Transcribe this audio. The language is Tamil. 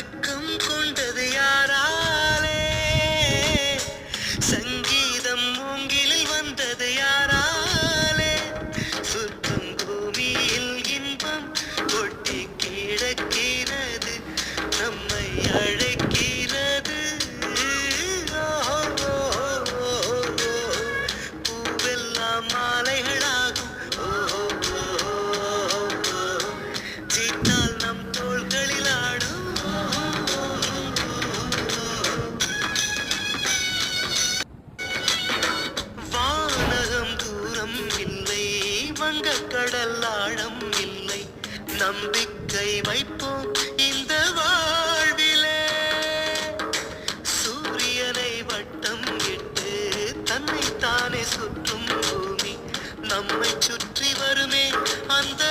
வெக்கம் கொண்டது யாராலே? சங்கீதம் மூங்கிலில் வந்தது யாராலே? சுற்றும் பூமியில் இன்பம் கொட்டி கிடக்கிறது நம்மை அழை கடல் ஆழம் இல்லை. நம்பிக்கை வைப்போம் இந்த வாழ்விலே. சூரியனை வட்டம் இட்டு தன்னை தானே சுற்றும் பூமி. நம்மை சுற்றி வருமே அந்த